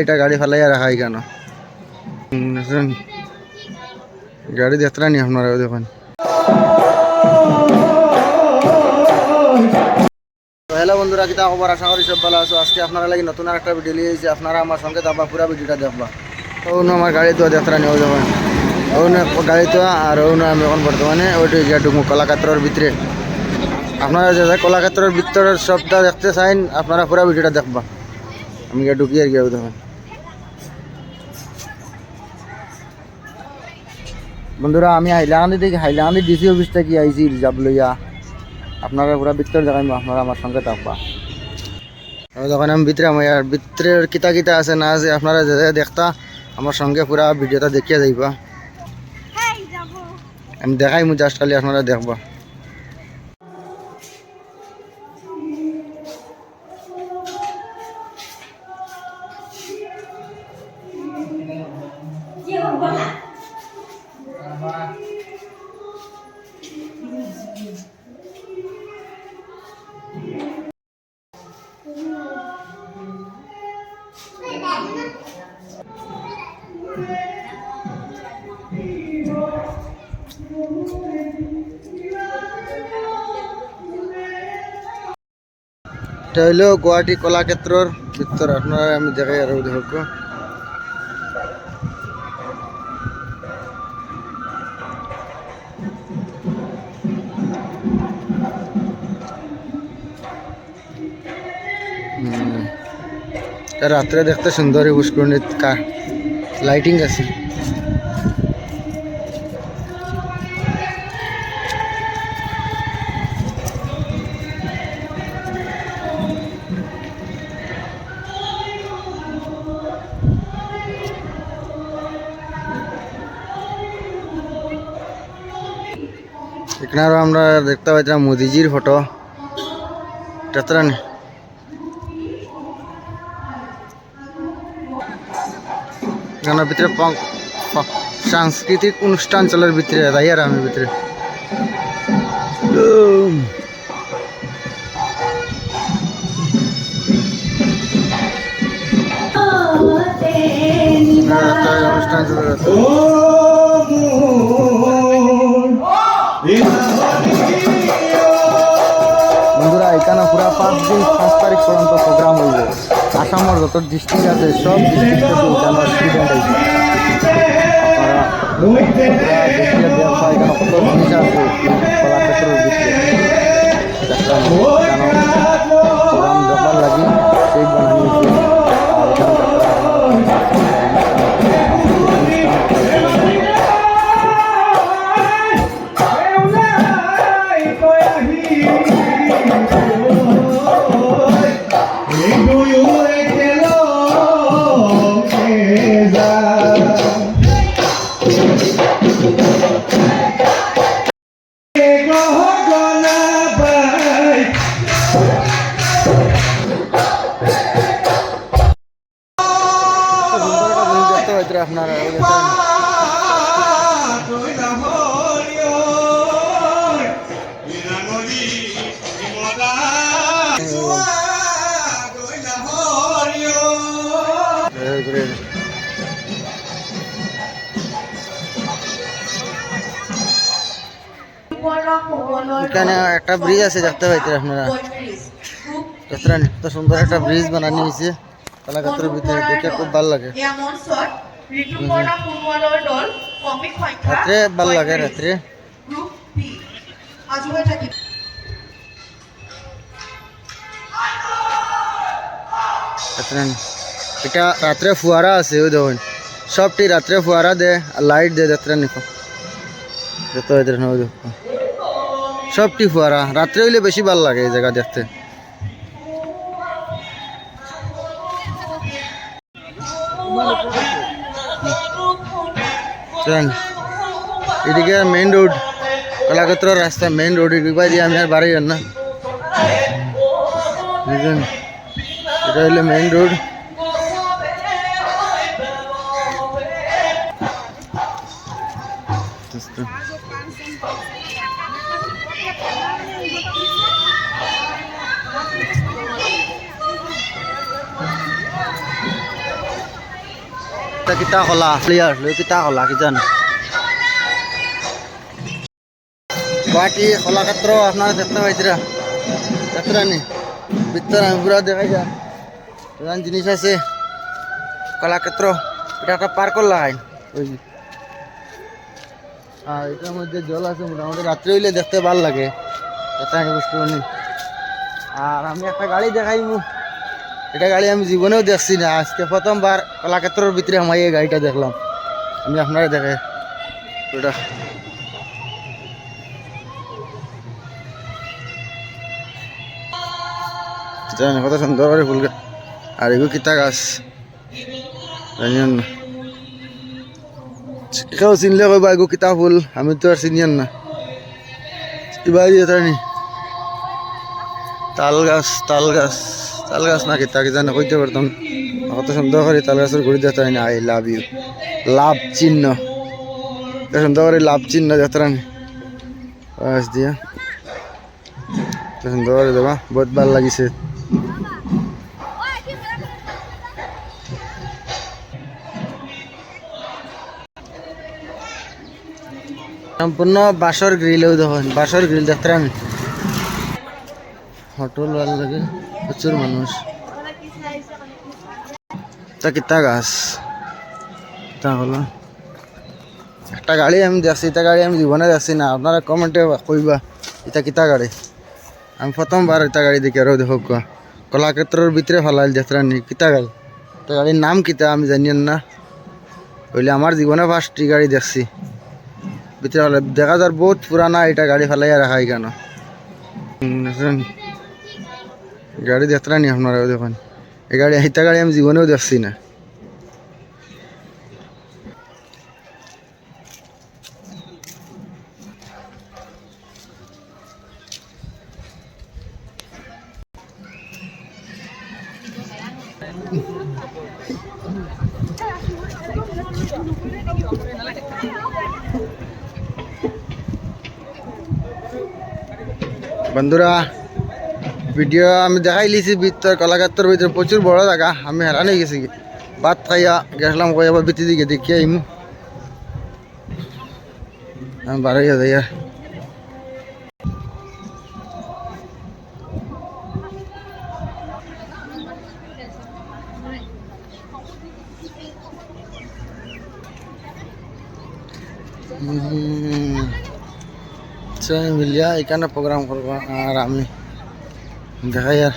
এটা গাড়ি ফেলাইয়া রাখাই কেন? হুম, শুনুন। গাড়ি দেখতে নি আপনারা দেখুন। হ্যালো বন্ধুরা কিতা খবর? আশা করি সব ভালো আছো। আজকে আপনারা লাগি নতুন একটা ভিডিও লিয়েছি আপনারা আমার সঙ্গে যাবা পুরা ভিডিওটা দেখবা। অন্য আমার গাড়ি তো দেখতে নি ওই দেখুন। অন্য গাড়ি তো আর অন্য আমি এখন বর্তমানে ওইটি গিয়ে ঢুকবো কলাকাত্রর ভিতরে। আপনারা যে কলাক্ষেত্রের ভিতরের সবটা দেখতে চাইন আপনারা পুরো ভিডিওটা দেখবা। আমি গিয়ে ঢুকি আর গিয়ে দেখেন। বন্ধুরা আমি হাইলাকান্দি থেকে হাইলাকান্দি ডিসি অফিস থেকে আইছি রিজার্ভ লইয়া? আপনারা পুরা ভিতর দেখাইব আপনারা আমার সঙ্গে থাকবা। যখন আমি ভিতরে আমি আর ভিতরের কিতা কিতা আছে না আছে আপনারা যে দেখতা আমার সঙ্গে পুরা ভিডিওটা দেখিয়ে যাইবা। আমি দেখাই মু জাস্ট খালি আপনারা দেখবা। এটা হইল গুয়াহাটি কলাক্ষেত্রর ভিতর আপনারা আমি দেখাই আর দেখো। রাত্রে দেখতে সুন্দর এই পুষ্করণীর কা লাইটিং আছে এখানে আরও আমরা দেখতে পাইতাম মোদিজির ফটো। টেতরান গানের ভিতরে সাংস্কৃতিক অনুষ্ঠান চলার ভিতরে তাই আর আমি ভিতরে। অনুষ্ঠান চলে দিন পাঁচ তারিখ পর্যন্ত প্রোগ্রাম হইব। আসামের যত ডিস্ট্রিক্ট আছে, সব ডিস্ট্রিক্ট থেকে আইছে। আপনারা কত জিনিস আছে একটা এখানে একটা ব্রিজ আছে, দেখতে পাইতে আপনারা? দেখতে তো সুন্দর একটা ব্রিজ বানানি হয়েছে। কলাক্ষেত্রের ভিতরে দেখে খুব ভালো লাগে। রাত্রে ভালো লাগে, রাত্রে। রাত্রে এটা রাত্রে ফুয়ারা আছে, ওই দেখুন। সবটি রাত্রে ফুয়ারা দে আর লাইট দে রাত্রে নিকো যত এদের ওই দেখো সবটি ফুয়ারা রাত্রে হইলে বেশি ভালো লাগে এই জায়গা দেখতে। চলেন এদিকে মেইন রোড কলাক্ষেত্র রাস্তা মেইন রোড এদিকে দিয়ে আমি আর বাড়ি যান না। বুঝলেন এটা হইল মেইন রোড এটা কিতা কলা প্লেয়ার লৈ কিতা কলা কি জান গুয়াহাটি কলাক্ষেত্র আপনারা দেখতে পাইছিরা যাত্রা নি ভিতরে আমি পুরা দেখা যায় প্রধান জিনিস আছে। কলাক্ষেত্র এটা একটা পার্কর লাগাই। আর এটার মধ্যে জল আছে মোটামুটি। রাত্রে হইলে দেখতে ভালো লাগে। এটা বুঝতে পারি আর আমি একটা গাড়ি দেখাইমু এটা গাড়ি আমি জীবনেও দেখছি না। আজকে প্রথমবার কলাক্ষেত্রের ভিতরে আমার এই গাড়িটা দেখলাম। আমি আপনারা দেখে ওটা জানি কত সুন্দর করে ফুল আর এগুলো কিতা গাছ? জানিয়েন না। কেউ চিনলে কইবা এগো কিতা ফুল? আমি তো আর চিনিয়ান না। কিবা দিয়ে তানি? তাল গাছ তাল গাছ। তাল গাছ না কিতা জানে কইতে পারতাম। কত সুন্দর করে তাল গাছের ঘুরি দিয়ে তাই আই লাভ ইউ। লাভ চিহ্ন। সুন্দর করে লাভ চিহ্ন যাত্রানি বাস দিয়া। সুন্দর করে দেবা, বহুত ভালো লাগিছে। সম্পূর্ণ বাঁশর গ্রিলেও দেখুন, বাঁশর গ্রিল দেখতে ভালো লাগে প্রচুর মানুষ। তা কিতা গাছ? তা হলো একটা গাড়ি আমি দেখছি এটা গাড়ি আমি জীবনে দেখছি না। আপনারা কমেন্টে কইবা, এটা কিতা গাড়ি? আমি প্রথমবার এটা গাড়ি দেখি আরও দেখো কোয়া কলাক্ষেত্রের ভিতরে ফেলাইল যাত্রা নি কিতা গাড়ি? এটা গাড়ির নাম কিতা আমি জানিয়েন না। হইলে আমার জীবনে ফার্স্ট গাড়ি দেখছি ভিতরে দেখা যার বহুত পুরানা এটা গাড়ি ফেলাইয়া রাখা কেন গাড়ি নি আপনারাও দেখুন। এই গাড়ি এইটা গাড়ি আমি জীবনেও দেখছি না। বন্ধুরা ভিডিও আমি দেখাই লিছি, ভিতর কলাক্ষেত্রের ভিতরে প্রচুর বড় জায়গা। আমি হেরান হয়ে গেছি ভাত খাইয়া গেছিলাম, কই আবার ভিতর দিকে দেখি আইমু। আমি বাড়াইয়া যাই আর। হুম। সবাই মিলিয়া, এখানে প্রোগ্রাম করব আর আমি। দেখাই আর